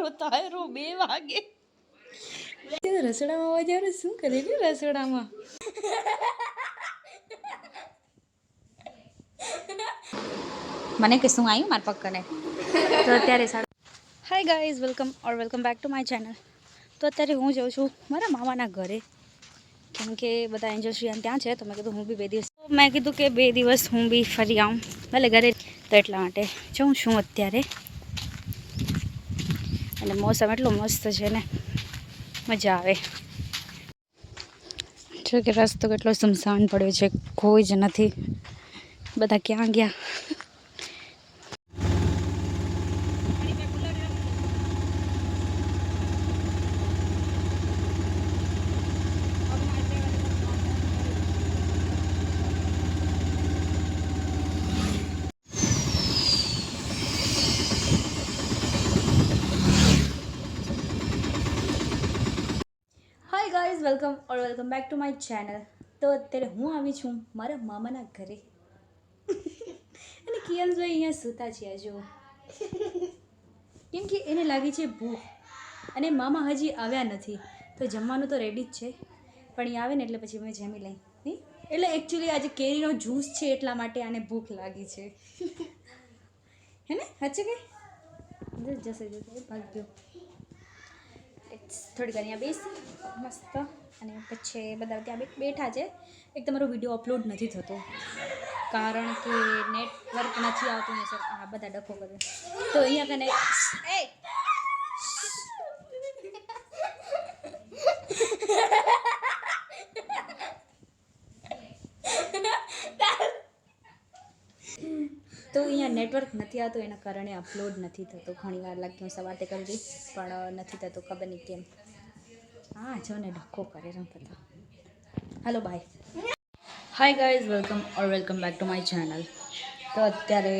મારો તાયરો બે વાગે. રસોડામાં અવાજ આવે? શું કરે છે રસોડામાં? મને કે શું આવ્યું મારા પક્કને તો અત્યારે hi guys welcome or welcome back to my channel તો અત્યારે હું જાઉં છું મારા મામાના ઘરે. કેમ કે બધા એન્જલ શ્રીયાન ત્યાં છે તો મેં કીધું હું બી બે દિવસ મેં કીધું કે બે દિવસ હું બી ફરી આવું. ભલે ઘરે તો એટલા માટે જાઉં છું અત્યારે. અને મોસમ એટલું મસ્ત છે ને, મજા આવે. જો કે રસ્તો કેટલો સુમસાન પડ્યો છે, કોઈ જ નથી. બધા ક્યાં ગયા hi guys welcome or welcome back to my channel તો અત્યારે હું આવી છું મારા મામાના ઘરે. અને કિયનભાઈ અહીંયા સૂતા છે જો કેમ કે એને લાગી છે ભૂખ. અને મામા હજી આવ્યા નથી. તો જમવાનું તો રેડી જ છે. પણ એ આવે ને એટલે પછી અમે જમી લઈ નહીં એટલે એકચ્યુઅલી આજે કેરીનો જ્યુસ છે એટલા માટે આને ભૂખ લાગી છે. હે ને? સાચે કે? જશે જશે ભાગ્યો થોડીક અહીંયા બેસ. મસ્ત. અને પછી બધા ત્યાં બે- બેઠા છે. એક તમારો વીડિયો અપલોડ નથી થતો. કારણ કે નેટવર્ક નથી આવતું ને સર આ બધા ડખો કરે. તો અહીંયા કને તો અહીંયા નેટવર્ક નથી આવતું, એના કારણે અપલોડ નથી થતો. ઘણી વાર લાગતી હું સવારે કરી દઈશ પણ નથી થતો, ખબર નહીં કેમ. હા, જો ને ડખો કરે રમતા હાલો bye hi guys welcome or welcome back to my channel તો અત્યારે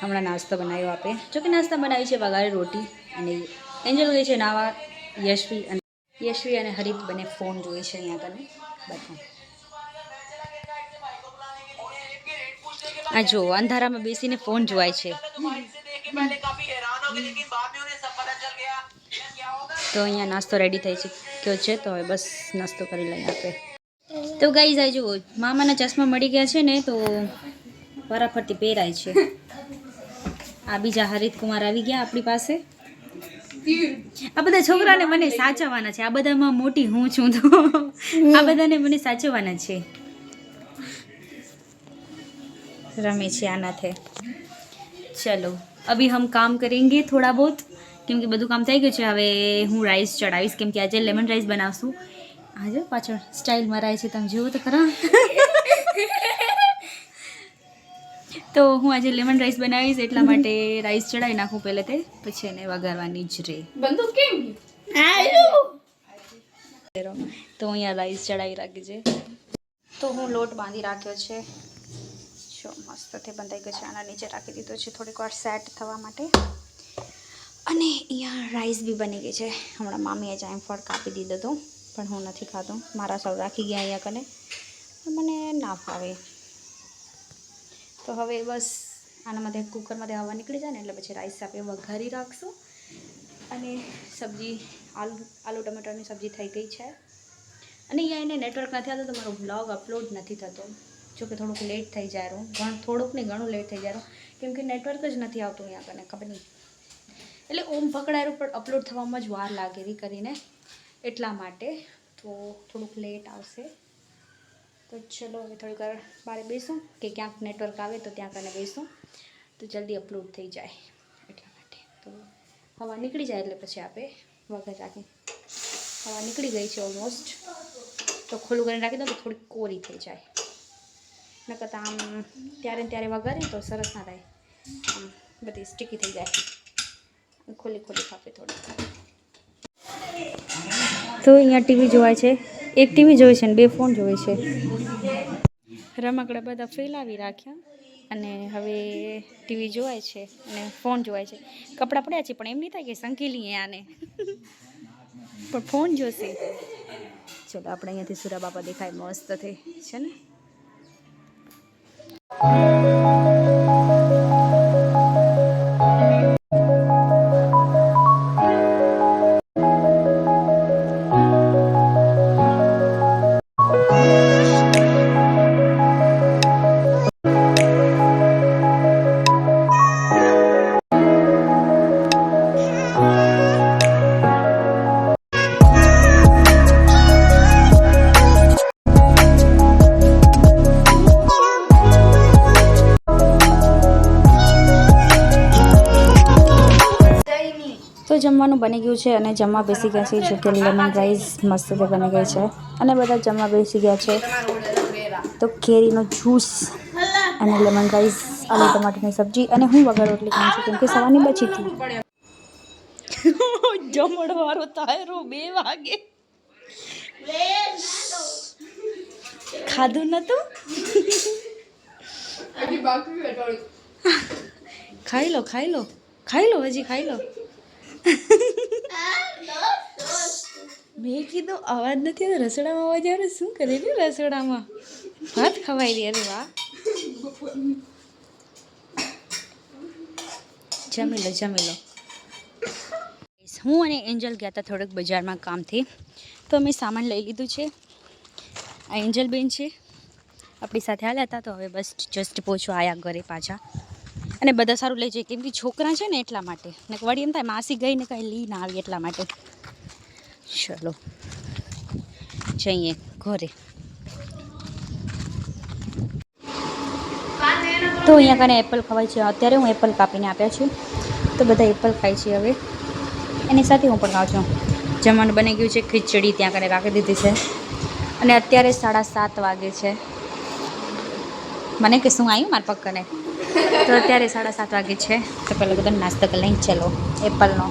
હમણાં નાસ્તો બનાવ્યો આપે. જો કે નાસ્તા બનાવી છે, વઘારી રોટી અને એન્જલ ગઈ છે, નાવા યશવી અને યશવી અને હરીફ બંને ફોન જોઈએ છે અહીંયા કને બધા આ જો, અંધારામાં બેસીને ફોન જોવાય છે. તો અહીંયા નાસ્તો રેડી થઈ કયો છે તો હવે બસ નાસ્તો કરી લઈએ આપણે. તો ગાઈ જાય જુઓ, મામાના ચશ્મા મળી ગયા છે ને તો ફરાફરથી પહેરાય છે. આ બીજા હરિત કુમાર આવી ગયા આપણી પાસે. આ બધા છોકરાને મને સાચવવાના છે. આ બધામાં મોટી હું છું તો. આ બધાને મને સાચવવાના છે. रमे છે આનાથે ચલો અભી હમ કામ કરેંગે થોડા બહુત કેમ કે બધું કામ થઈ ગયું છે હવે હું રાઈસ ચડાવીશ કેમ કે આજે લેમન રાઈસ બનાવશું આજે પાછળ સ્ટાઇલ મરાય છે તમે જુઓ તો ખરા. તો હું આજે લેમન રાઈસ બનાવીશ એટલા માટે રાઈસ ચડાવી નાખું પહેલે તે પછી એને વઘારવાની જ રહે બંદૂક કેમ? તો અહીંયા રાઈસ ચડાવી રાખી છે. તો હું લોટ બાંધી રાખ્યો છે. જો મસ્તથી બંધાઈ ગયો છે. આના નીચે રાખી દીધો છે. થોડીક વાર સેટ થવા માટે. અને અહીંયા રાઈસ બી બની ગઈ છે. હમણાં મામીએ જાયફળ કાપી દીધો હતો, પણ હું નથી ખાતો. મારા સૌ રાખી ગયા અહીંયા કને. મને ના ફાવે. તો હવે બસ આનામાંથી કુકરમાંથી હવા નીકળી જાય ને એટલે પછી રાઈસ આપણે વઘારી રાખશું. અને સબ્જી, આલુ આલુ ટમેટાની સબ્જી થઈ ગઈ છે. અને અહીંયા એને નેટવર્ક નથી આવતું, તો મારો બ્લોગ અપલોડ નથી થતો. જો કે થોડુંક લેટ થઈ જાય ઘણ, થોડુંક નહીં, ઘણું લેટ થઈ જાય કેમકે નેટવર્ક જ નથી આવતું અહીંયા કને ખબર નહીં. એટલે ઓમ પકડાયેલું પણ અપલોડ થવામાં જ વાર લાગે એવી કરીને એટલા માટે તો થોડુંક લેટ આવશે. તો ચલો હવે થોડીક વાર બહાર બેસું કે ક્યાંક નેટવર્ક આવે તો ત્યાં કને બેસું. તો જલ્દી અપલોડ થઈ જાય એટલા માટે. તો હવા નીકળી જાય એટલે પછી આપણે વગર રાખી. હવા નીકળી ગઈ છે ઓલમોસ્ટ તો ખુલ્લું કરીને રાખી દો તો થોડીક કોરી થઈ જાય. તો આમ ત્યારે ને ત્યારે વગાડે તો સરસ ના થાય. આમ બધી સ્ટીકી થઈ જાય. ખોલી ખોલી ખાપે થોડી. તો અહીંયા ટીવી જોવાય છે. એક ટીવી જોવે છે ને બે ફોન જોવે છે. રમકડા બધા ફેલાવી રાખ્યા અને હવે ટીવી જોવાય છે અને ફોન જોવાય છે. કપડાં પડ્યા છે પણ એમ નહીં થાય કે સંકી લઈએ આને. પણ ફોન જોશે. ચલો આપણે અહીંયાથી સુરા બાપા દેખાય મસ્ત થઈ. છે ને? Thank you. જમવાનું બની ગયું છે અને જમવા બેસી ગયા છે જો કે લેમન રાઈસ મસ્ત રીતે બની ગઈ છે. અને બધા જમવા બેસી ગયા છે. તો કેરીનો જ્યુસ અને લેમન રાઈસ આલુ ટમાટરની સબ્જી અને હું વગર રોટલી ખાઉં છું. કેમ કે સવારની બચી હતી. જમણવારો તારો બે વાગે. ખાધું નતું? ખાઈ લો ખાઈ લો. ખાઈ લો હજી ખાઈ લો. મેં કીધું, અવાજ નથી રસોડામાં અવાજ આવે? શું કરે છે રસોડામાં? ભાત ખવાઈ રહી અરે વાહ. જમી લો જમી લો. હું અને એન્જલ ગયા હતા થોડુંક બજારમાં કામથી. તો અમે સામાન લઈ લીધું છે. આ એન્જલ બેન છે. આપણી સાથે હાલ્યા હતા, તો હવે બસ જસ્ટ પહોંચવા આવ્યા ઘરે પાછા. અને બધા સારું લઈ જાય. કેમ કે છોકરા છે ને એટલા માટે. ને વળી એમ થાય માસી ગઈ ને કાંઈ લઈ ના આવી એટલા માટે. ચલો, જઈએ ઘરે. તો અહીંયા કને એપલ ખવાય છે. અત્યારે હું એપલ કાપીને આપ્યા છે. તો બધા એપલ ખાય છે હવે. એની સાથે હું પણ ખાઉં છું. જમવાનું બની ગયું છે. ખીચડી ત્યાં કને રાખી દીધી છે. અને અત્યારે સાડા સાત વાગે છે. મને કે શું આવ્યું મારા પગ કને? તો અત્યારે સાડા સાત વાગે છે. તો પહેલાં બધા નાસ્તો કરી લઈને ચલો એપલનો.